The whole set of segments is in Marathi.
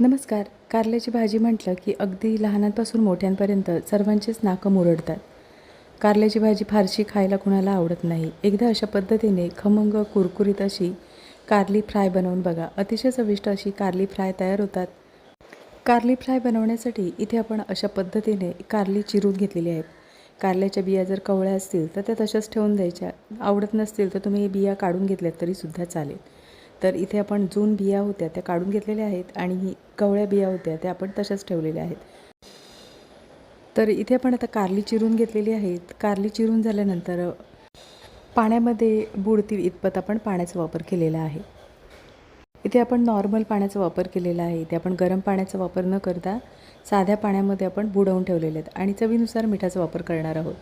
नमस्कार. कारल्याची भाजी म्हटलं की अगदी लहानांपासून मोठ्यांपर्यंत सर्वांचेच नाकं मुरडतात. कारल्याची भाजी फारशी खायला कुणाला आवडत नाही. एकदा अशा पद्धतीने खमंग कुरकुरीत अशी कारली फ्राय बनवून बघा. अतिशय चविष्ट अशी कारली फ्राय तयार होतात. कारली फ्राय बनवण्यासाठी इथे आपण अशा पद्धतीने कारली चिरून घेतलेली आहेत. कारल्याच्या बिया जर कवळ्या असतील तर त्या तशाच ठेवून द्यायच्या. आवडत नसतील तर तुम्ही बिया काढून घेतल्यात तरीसुद्धा चालेल. तर इथे आपण जून बिया होत्या त्या काढून घेतलेल्या आहेत आणि कवळ्या बिया होत्या त्या आपण तशाच ठेवलेल्या आहेत. तर इथे आपण आता कारली चिरून घेतलेली आहेत. कारली चिरून झाल्यानंतर पाण्यामध्ये बुडतील इतपत आपण पाण्याचा वापर केलेला आहे. इथे आपण नॉर्मल पाण्याचा वापर केलेला आहे. इथे आपण गरम पाण्याचा वापर न करता साध्या पाण्यामध्ये आपण बुडवून ठेवलेले आहेत आणि चवीनुसार मिठाचा वापर करणार आहोत.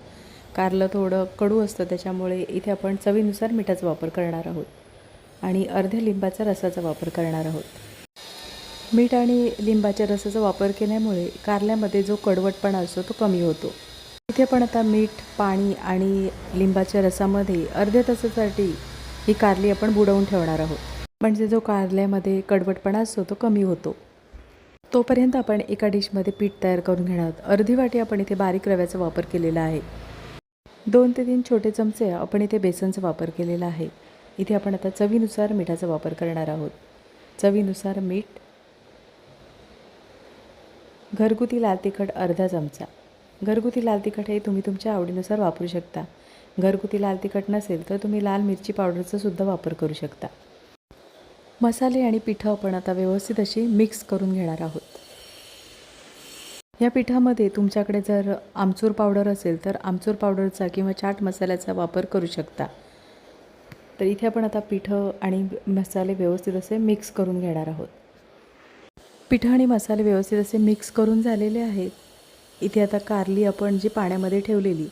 कारलं थोडं कडू असतं त्याच्यामुळे इथे आपण चवीनुसार मिठाचा वापर करणार आहोत. आणि अर्ध्या लिंबाचा रसाचा वापर करणार आहोत. मीठ आणि लिंबाच्या रसाचा वापर केल्यामुळे कारल्यामध्ये जो कडवटपणा असतो तो कमी होतो. इथे पण आता मीठ पाणी आणि लिंबाच्या रसामध्ये अर्ध्या तासासाठी ही कारली आपण बुडवून ठेवणार आहोत. म्हणजे जो कारल्यामध्ये कडवटपणा असतो तो कमी होतो. तोपर्यंत आपण एका डिशमध्ये पीठ तयार करून घेणार आहोत. अर्धी वाटी आपण इथे बारीक रव्याचा वापर केलेला आहे. दोन ते तीन छोटे चमचे आपण इथे बेसनचा वापर केलेला आहे. इथे आपण आता चवीनुसार मिठाचा वापर करणार आहोत. चवीनुसार मीठ घरगुती लाल तिखट अर्धा चमचा. घरगुती लाल तिखट हे तुम्ही तुमच्या आवडीनुसार वापरू शकता. घरगुती लाल तिखट नसेल तर तुम्ही लाल मिरची पावडरचा सुद्धा वापर करू शकता. मसाले आणि पिठं आपण आता व्यवस्थित अशी मिक्स करून घेणार आहोत. या पिठामध्ये तुमच्याकडे जर आमचूर पावडर असेल तर आमचूर पावडरचा किंवा चाट मसाल्याचा वापर करू शकता. तर इथे आपण आता पिठं आणि मसाले व्यवस्थित असे मिक्स करून घेणार आहोत. पिठं आणि मसाले व्यवस्थित असे मिक्स करून झालेले आहेत. इथे आता कारली आपण जी पाण्यामध्ये ठेवलेली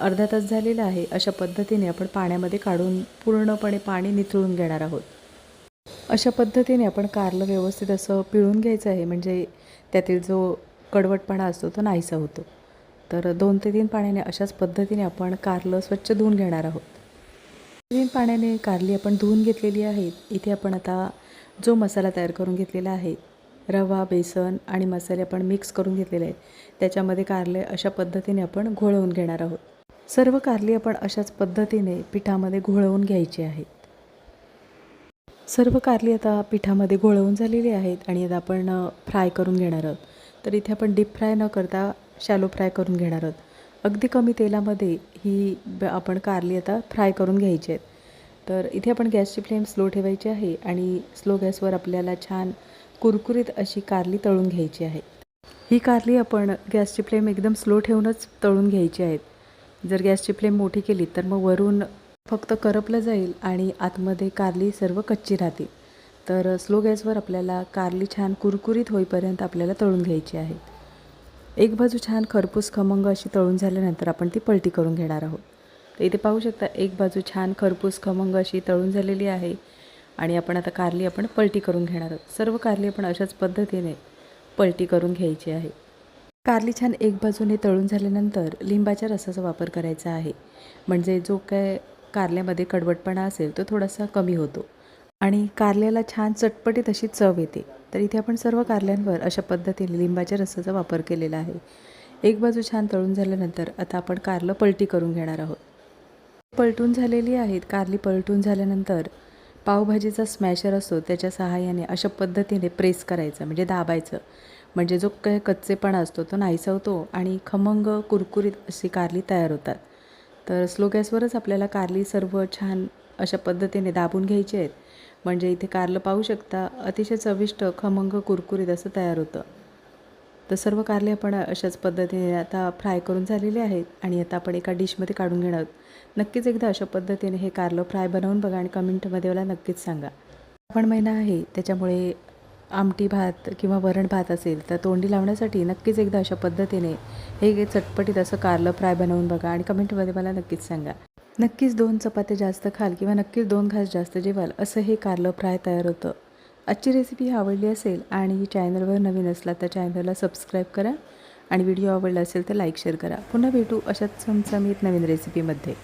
अर्धा तास झालेला आहे अशा पद्धतीने आपण पाण्यामध्ये काढून पूर्णपणे पाणी निथळून घेणार आहोत. अशा पद्धतीने आपण कारलं व्यवस्थित असं पिळून घ्यायचं आहे म्हणजे त्यातील जो कडवटपणा असतो तो नाहीसा होतो. तर दोन ते तीन पाण्याने अशाच पद्धतीने आपण कारलं स्वच्छ धुवून घेणार आहोत. तीन पाण्याने कारली आपण धुवून घेतलेली आहेत. इथे आपण आता जो मसाला तयार करून घेतलेला आहे रवा बेसन आणि मसाले आपण मिक्स करून घेतलेले आहेत. त्याच्यामध्ये कारले अशा पद्धतीने आपण घोळवून घेणार आहोत. सर्व कारली आपण अशाच पद्धतीने पिठामध्ये घोळवून घ्यायची आहेत. सर्व कारली आता पिठामध्ये घोळवून झालेली आहेत आणि आता आपण फ्राय करून घेणार आहोत. तर इथे आपण डीप फ्राय न करता शॅलो फ्राय करून घेणार आहोत. अगदी कमी तेलामध्ये ही ब आपण कारली आता फ्राय करून घ्यायची आहेत. तर इथे आपण गॅसची फ्लेम स्लो ठेवायची आहे आणि स्लो गॅसवर आपल्याला छान कुरकुरीत अशी कारली तळून घ्यायची आहे. ही कारली आपण गॅसची फ्लेम एकदम स्लो ठेवूनच तळून घ्यायची आहेत. जर गॅसची फ्लेम मोठी केली तर मग वरून फक्त करपलं जाईल आणि आतमध्ये कारली सर्व कच्ची राहतील. तर स्लो गॅसवर आपल्याला कारली छान कुरकुरीत होईपर्यंत आपल्याला तळून घ्यायची आहे. एक बाजू छान खरपूस खमंग अशी तळून झाल्यानंतर आपण ती पलटी करून घेणार आहोत. तर इथे पाहू शकता एक बाजू छान खरपूस खमंग अशी तळून झालेली आहे आणि आपण आता कारली आपण पलटी करून घेणार आहोत. सर्व कारली आपण अशाच पद्धतीने पलटी करून घ्यायची आहे. कारली छान एक बाजूने तळून झाल्यानंतर लिंबाच्या रसाचा वापर करायचा आहे. म्हणजे जो काय कारल्यामध्ये कडवटपणा असेल तो थोडासा कमी होतो. आणि कारल्याला छान चटपटीत अशी चव येते. तर इथे आपण सर्व कारल्यांवर अशा पद्धतीने लिंबाच्या रसाचा वापर केलेला आहे. एक बाजू छान तळून झाल्यानंतर आता आपण कारलं पलटी करून घेणार आहोत. पलटून झालेली आहेत. कारली पलटून झाल्यानंतर पावभाजीचा स्मॅशर असतो त्याच्या सहाय्याने अशा पद्धतीने प्रेस करायचं म्हणजे दाबायचं. म्हणजे जो काय कच्चेपणा असतो तो नाहीसा होतो आणि खमंग कुरकुरीत अशी कारली तयार होतात. तर स्लो गॅसवरच आपल्याला कारली सर्व छान अशा पद्धतीने दाबून घ्यायची आहेत. म्हणजे इथे कारलं पाहू शकता अतिशय चविष्ट खमंग कुरकुरीत असं तयार होतं. तर सर्व कारले आपण अशाच पद्धतीने आता फ्राय करून झालेले आहेत आणि आता आपण एका डिशमध्ये काढून घेणार आहोत. नक्कीच एकदा अशा पद्धतीने हे कारलं फ्राय बनवून बघा आणि कमेंटमध्ये मला नक्कीच सांगा. आपण महिना आहे त्याच्यामुळे आमटी भात किंवा वरण भात असेल तर तोंडी लावण्यासाठी नक्कीच एकदा अशा पद्धतीने हे चटपटीत असं कारलं फ्राय बनवून बघा आणि कमेंटमध्ये मला नक्कीच सांगा. नक्कीच दोन चपात्या जास्त खाल किंवा नक्कीच दोन घास जास्त जेवाल असं हे कारलं फ्राय तयार होतं. आजची रेसिपी आवडली असेल आणि चॅनलवर नवीन असला तर चॅनलला सबस्क्राईब करा आणि व्हिडिओ आवडला असेल तर लाईक शेअर करा. पुन्हा भेटू अशाच चमचमीत नवीन रेसिपीमध्ये